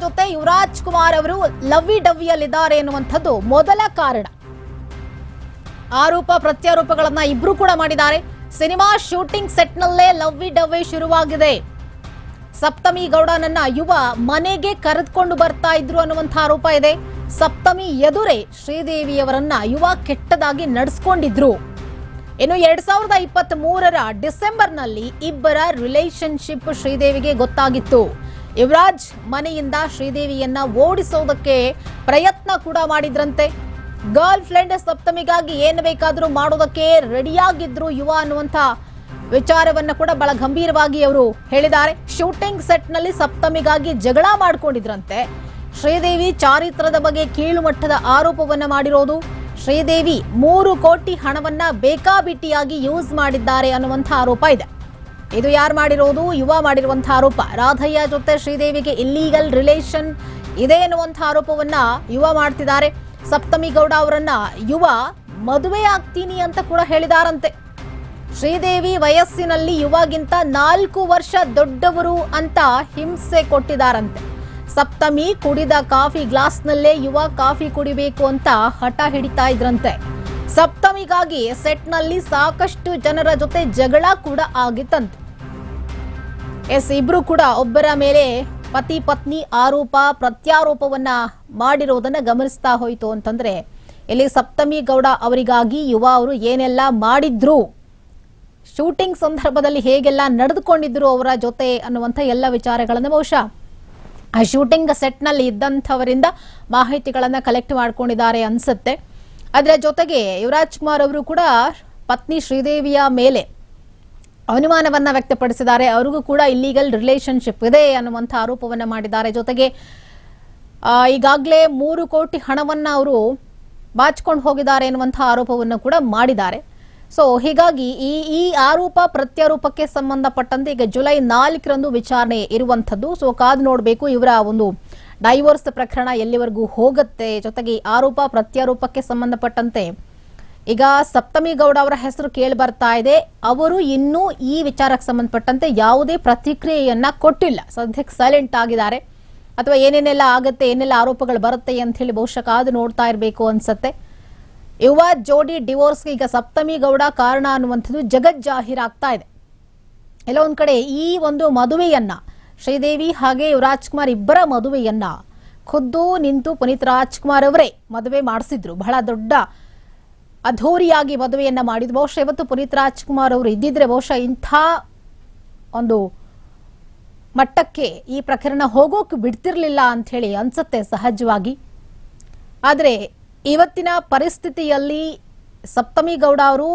ಜೊತೆ ಯುವರಾಜ್ ಕುಮಾರ್ ಅವರು ಲವ್ವಿ ಡವ್ವಿಯಲ್ಲಿದ್ದಾರೆ ಎನ್ನುವಂಥದ್ದು ಮೊದಲ ಕಾರಣ. ಆರೋಪ ಪ್ರತ್ಯಾರೋಪಗಳನ್ನ ಇಬ್ರು ಕೂಡ ಮಾಡಿದ್ದಾರೆ. ಸಿನಿಮಾ ಶೂಟಿಂಗ್ ಸೆಟ್ನಲ್ಲೇ ಲವ್ವಿ ಡವ್ವಿ ಶುರುವಾಗಿದೆ. ಸಪ್ತಮಿ ಗೌಡನನ್ನ ಯುವ ಮನೆಗೆ ಕರೆದುಕೊಂಡು ಬರ್ತಾ ಇದ್ರು ಅನ್ನುವಂಥ ಆರೋಪ ಇದೆ. ಸಪ್ತಮಿ ಎದುರೇ ಶ್ರೀದೇವಿಯವರನ್ನ ಯುವ ಕೆಟ್ಟದಾಗಿ ನಡೆಸ್ಕೊಂಡಿದ್ರು. ಇನ್ನು ಎರಡ್ ಸಾವಿರದ ಇಪ್ಪತ್ತ್ ಮೂರರ ಡಿಸೆಂಬರ್ನಲ್ಲಿ ಇಬ್ಬರ ರಿಲೇಶನ್ಶಿಪ್ ಶ್ರೀದೇವಿಗೆ ಗೊತ್ತಾಗಿತ್ತು. ಯುವರಾಜ್ ಮನೆಯಿಂದ ಶ್ರೀದೇವಿಯನ್ನ ಓಡಿಸೋದಕ್ಕೆ ಪ್ರಯತ್ನ ಕೂಡ ಮಾಡಿದ್ರಂತೆ. ಗರ್ಲ್ ಫ್ರೆಂಡ್ ಸಪ್ತಮಿಗಾಗಿ ಏನು ಬೇಕಾದರೂ ಮಾಡೋದಕ್ಕೆ ರೆಡಿಯಾಗಿದ್ರು ಯುವ ಅನ್ನುವಂಥ ವಿಚಾರವನ್ನ ಕೂಡ ಬಹಳ ಗಂಭೀರವಾಗಿ ಅವರು ಹೇಳಿದ್ದಾರೆ. ಶೂಟಿಂಗ್ ಸೆಟ್ನಲ್ಲಿ ಸಪ್ತಮಿಗಾಗಿ ಜಗಳ ಮಾಡ್ಕೊಂಡಿದ್ರಂತೆ. ಶ್ರೀದೇವಿ ಚಾರಿತ್ರದ ಬಗ್ಗೆ ಕೀಳುಮಟ್ಟದ ಆರೋಪವನ್ನು ಮಾಡಿರೋದು. ಶ್ರೀದೇವಿ ಮೂರು ಕೋಟಿ ಹಣವನ್ನ ಬೇಕಾಬಿಟ್ಟಿಯಾಗಿ ಯೂಸ್ ಮಾಡಿದ್ದಾರೆ ಅನ್ನುವಂಥ ಆರೋಪ ಇದೆ. ಇದು ಯಾರು ಮಾಡಿರೋದು? ಯುವ ಮಾಡಿರುವಂಥ ಆರೋಪ. ರಾಧಯ್ಯ ಜೊತೆ ಶ್ರೀದೇವಿಗೆ ಇಲ್ಲೀಗಲ್ ರಿಲೇಷನ್ ಇದೆ ಎನ್ನುವಂಥ ಆರೋಪವನ್ನ ಯುವ ಮಾಡ್ತಿದ್ದಾರೆ. ಸಪ್ತಮಿ ಗೌಡ ಅವರನ್ನ ಯುವ ಮದುವೆ ಆಗ್ತೀನಿ ಅಂತ ಕೂಡ ಹೇಳಿದಾರಂತೆ. ಶ್ರೀದೇವಿ ವಯಸ್ಸಿನಲ್ಲಿ ಯುವಗಿಂತ ನಾಲ್ಕು ವರ್ಷ ದೊಡ್ಡವರು ಅಂತ ಹಿಂಸೆ ಕೊಟ್ಟಿದಾರಂತೆ. ಸಪ್ತಮಿ ಕುಡಿದ ಕಾಫಿ ಗ್ಲಾಸ್ನಲ್ಲೇ ಯುವ ಕಾಫಿ ಕುಡಿಬೇಕು ಅಂತ ಹಠ ಹಿಡಿತಾ ಇದ್ರಂತೆ. ಸಪ್ತಮಿಗಾಗಿ ಸೆಟ್ನಲ್ಲಿ ಸಾಕಷ್ಟು ಜನರ ಜೊತೆ ಜಗಳ ಕೂಡ ಆಗಿತ್ತಂತೆ. ಎಸ್, ಇಬ್ರು ಕೂಡ ಒಬ್ಬರ ಮೇಲೆ ಪತಿ ಪತ್ನಿ ಆರೋಪ, ಪ್ರತ್ಯಾರೋಪವನ್ನ ಮಾಡಿರೋದನ್ನ ಗಮನಿಸ್ತಾ ಹೋಯಿತು ಅಂತಂದ್ರೆ, ಇಲ್ಲಿ ಸಪ್ತಮಿ ಗೌಡ ಅವರಿಗಾಗಿ ಯುವ ಅವರು ಏನೆಲ್ಲ ಮಾಡಿದ್ರು, ಶೂಟಿಂಗ್ ಸಂದರ್ಭದಲ್ಲಿ ಹೇಗೆಲ್ಲ ನಡೆದುಕೊಂಡಿದ್ರು ಅವರ ಜೊತೆ ಅನ್ನುವಂಥ ಎಲ್ಲ ವಿಚಾರಗಳನ್ನು ಬಹುಶಃ ಆ ಶೂಟಿಂಗ್ ಸೆಟ್ನಲ್ಲಿ ಇದ್ದಂಥವರಿಂದ ಮಾಹಿತಿಗಳನ್ನು ಕಲೆಕ್ಟ್ ಮಾಡ್ಕೊಂಡಿದ್ದಾರೆ ಅನ್ಸುತ್ತೆ. ಅದರ ಜೊತೆಗೆ ಯುವರಾಜ್ ಕುಮಾರ್ ಅವರು ಕೂಡ ಪತ್ನಿ ಶ್ರೀದೇವಿಯ ಮೇಲೆ ಅನುಮಾನವನ್ನ ವ್ಯಕ್ತಪಡಿಸಿದ್ದಾರೆ. ಅವರಿಗೂ ಕೂಡ ಇಲ್ಲೀಗಲ್ ರಿಲೇಶನ್ಶಿಪ್ ಇದೆ ಅನ್ನುವಂಥ ಆರೋಪವನ್ನ ಮಾಡಿದ್ದಾರೆ. ಜೊತೆಗೆ ಈಗಾಗಲೇ ಮೂರು ಕೋಟಿ ಹಣವನ್ನ ಅವರು ಬಾಚಿಕೊಂಡು ಹೋಗಿದ್ದಾರೆ ಎನ್ನುವಂತಹ ಆರೋಪವನ್ನು ಕೂಡ ಮಾಡಿದ್ದಾರೆ. ಸೊ ಹೀಗಾಗಿ ಈ ಈ ಆರೋಪ ಪ್ರತ್ಯಾರೋಪಕ್ಕೆ ಸಂಬಂಧಪಟ್ಟಂತೆ ಈಗ ಜುಲೈ ನಾಲ್ಕರಂದು ವಿಚಾರಣೆ ಇರುವಂಥದ್ದು. ಸೊ ಕಾದು ನೋಡಬೇಕು, ಇವರ ಒಂದು ಡೈವೋರ್ಸ್ ಪ್ರಕರಣ ಎಲ್ಲಿವರೆಗೂ ಹೋಗುತ್ತೆ. ಜೊತೆಗೆ ಆರೋಪ ಪ್ರತ್ಯಾರೋಪಕ್ಕೆ ಸಂಬಂಧಪಟ್ಟಂತೆ ಈಗ ಸಪ್ತಮಿ ಗೌಡ ಅವರ ಹೆಸರು ಕೇಳಿ ಬರ್ತಾ ಇದೆ. ಅವರು ಇನ್ನೂ ಈ ವಿಚಾರಕ್ಕೆ ಸಂಬಂಧಪಟ್ಟಂತೆ ಯಾವುದೇ ಪ್ರತಿಕ್ರಿಯೆಯನ್ನ ಕೊಟ್ಟಿಲ್ಲ. ಸದ್ಯಕ್ಕೆ ಸೈಲೆಂಟ್ ಆಗಿದ್ದಾರೆ. ಅಥವಾ ಏನೇನೆಲ್ಲ ಆಗುತ್ತೆ, ಏನೆಲ್ಲ ಆರೋಪಗಳು ಬರುತ್ತೆ ಅಂತ ಹೇಳಿ ಬಹುಶಃ ಕಾದು ನೋಡ್ತಾ ಇರಬೇಕು ಅನ್ಸತ್ತೆ. ಯುವ ಜೋಡಿ ಡಿವೋರ್ಸ್ಗೆ ಈಗ ಸಪ್ತಮಿ ಗೌಡ ಕಾರಣ ಅನ್ನುವಂಥದ್ದು ಜಗಜ್ಜಾಹೀರಾಗ್ತಾ ಇದೆ. ಎಲ್ಲ ಒಂದ್ ಕಡೆ ಈ ಒಂದು ಮದುವೆಯನ್ನ, ಶ್ರೀದೇವಿ ಹಾಗೆ ಯುವರಾಜ್ ಕುಮಾರ್ ಇಬ್ಬರ ಮದುವೆಯನ್ನ ಖುದ್ದು ನಿಂತು ಪುನೀತ್ ರಾಜ್ಕುಮಾರ್ ಅವರೇ ಮದುವೆ ಮಾಡಿಸಿದ್ರು. ಬಹಳ ದೊಡ್ಡ ಅಧೂರಿಯಾಗಿ ಮದುವೆಯನ್ನ ಮಾಡಿದ್ರು ಬಹುಶಃ ಇವತ್ತು ಪುನೀತ್ ರಾಜ್ಕುಮಾರ್ ಅವರು ಇದ್ದಿದ್ರೆ ಬಹುಶಃ ಇಂಥ ಒಂದು ಮಟ್ಟಕ್ಕೆ ಈ ಪ್ರಕರಣ ಹೋಗೋಕೆ ಬಿಡ್ತಿರ್ಲಿಲ್ಲ ಅಂತ ಹೇಳಿ ಅನ್ಸುತ್ತೆ ಸಹಜವಾಗಿ. ಆದರೆ ಇವತ್ತಿನ ಪರಿಸ್ಥಿತಿಯಲ್ಲಿ ಸಪ್ತಮಿ ಗೌಡ ಅವರು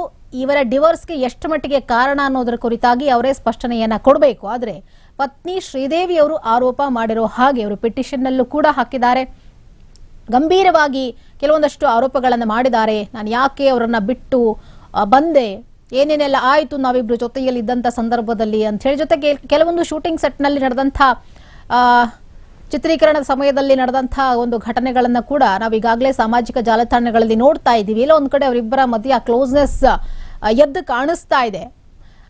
ಇವರ ಡಿವೋರ್ಸ್ಗೆ ಎಷ್ಟು ಮಟ್ಟಿಗೆ ಕಾರಣ ಅನ್ನೋದರ ಕುರಿತಾಗಿ ಅವರೇ ಸ್ಪಷ್ಟನೆಯನ್ನ ಕೊಡಬೇಕು. ಆದರೆ ಪತ್ನಿ ಶ್ರೀದೇವಿ ಅವರು ಆರೋಪ ಮಾಡಿರೋ ಹಾಗೆ ಅವರು ಪಿಟಿಷನ್ನಲ್ಲೂ ಕೂಡ ಹಾಕಿದ್ದಾರೆ. ಗಂಭೀರವಾಗಿ ಕೆಲವೊಂದಷ್ಟು ಆರೋಪಗಳನ್ನು ಮಾಡಿದ್ದಾರೆ. ನಾನು ಯಾಕೆ ಅವರನ್ನ ಬಿಟ್ಟು ಬಂದೆ? ಏನೇನೆಲ್ಲ ಆಯಿತು ನಾವಿಬ್ರು ಜೊತೆಯಲ್ಲಿ ಇದ್ದಂಥ ಸಂದರ್ಭದಲ್ಲಿ ಅಂತ ಹೇಳಿ ಜೊತೆಗೆ ಕೆಲವೊಂದು ಶೂಟಿಂಗ್ ಸೆಟ್ನಲ್ಲಿ ನಡೆದಂಥ ಚಿತ್ರೀಕರಣದ ಸಮಯದಲ್ಲಿ ನಡೆದಂಥ ಒಂದು ಘಟನೆಗಳನ್ನು ಕೂಡ ನಾವು ಈಗಾಗಲೇ ಸಾಮಾಜಿಕ ಜಾಲತಾಣಗಳಲ್ಲಿ ನೋಡ್ತಾ ಇದ್ದೀವಿ. ಇಲ್ಲ, ಒಂದು ಕಡೆ ಅವರಿಬ್ಬರ ಮಧ್ಯೆ ಆ ಕ್ಲೋಸ್ನೆಸ್ ಎದ್ದು ಕಾಣಿಸ್ತಾ ಇದೆ.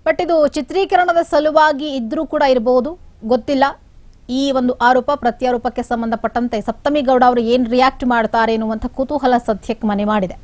ಬಟ್ ಇದು ಚಿತ್ರೀಕರಣದ ಸಲುವಾಗಿ ಇದ್ರೂ ಕೂಡ ಇರಬಹುದು ಗೊತ್ತಿಲ್ಲ. ಈ ಒಂದು ಆರೋಪ ಪ್ರತ್ಯಾರೋಪಕ್ಕೆ ಸಂಬಂಧಪಟ್ಟಂತೆ ಸಪ್ತಮಿ ಗೌಡ ಅವರು ಏನ್ ರಿಯಾಕ್ಟ್ ಮಾಡ್ತಾರೆ ಎನ್ನುವಂತ ಕುತೂಹಲ ಸದ್ಯಕ್ಕೆ ಮನೆ ಮಾಡಿದೆ.